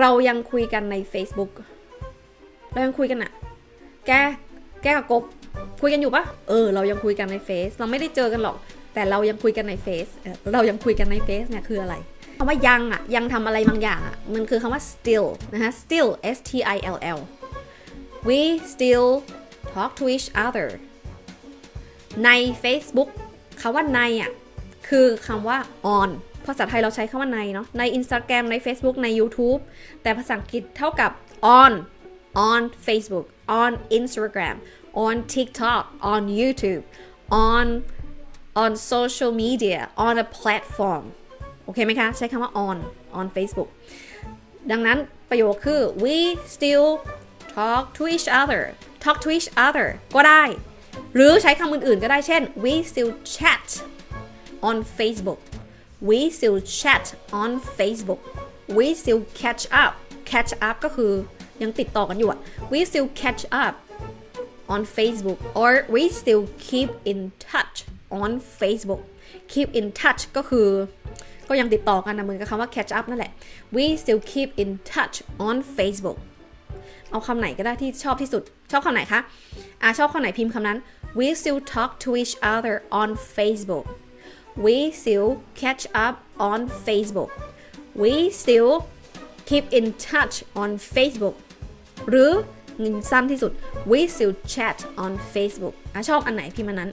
เรายังคุยกันใน Facebook เรายังคุยกันอะแก แกกับกบ คุยกันอยู่ปะเออ เรายังคุยกันในเฟซ เราไม่ได้เจอกันหรอก แต่เรายังคุยกันในเฟซ เรายังคุยกันในเฟซเนี่ยคืออะไรคำว่ายังอะยังทำอะไรบางอย่างอะมันคือคำว่า still นะฮะ still s t i l l we still talk to each other ใน Facebook คำว่าในอะคือคำว่า on ภาษาไทยเราใช้คำว่าในเนาะใน Instagram ใน Facebook ใน YouTube แต่ภาษาอังกฤษเท่ากับ on on Facebook on Instagram on TikTok on YouTube on on social media on a platform โอเคไหมคะ ใช้คำว่า on on Facebook ดังนั้นประโยคคือ we still talk to each other talk to each other ก็ได้ หรือใช้คำอื่นๆก็ได้เช่น we still chat on Facebook we still chat on Facebook we still catch up catch up ก็คือยังติดต่อกันอยู่อะ we still catch up on Facebook or we still keep in touch on Facebook keep in touch ก็คือก็ยังติดต่อกันนะเหมือนกับคำว่า catch up นั่นแหละ we still keep in touch on Facebook เอาคำไหนก็ได้ที่ชอบที่สุด ชอบคำไหนคะอ่าชอบคำไหนพิมพ์คำนั้น we still talk to each other on Facebook we still catch up on Facebook we still keep in touch on Facebook หรือสั้นที่สุด we still chat on Facebook อชอบอันไหนพิมพ์อันนั้น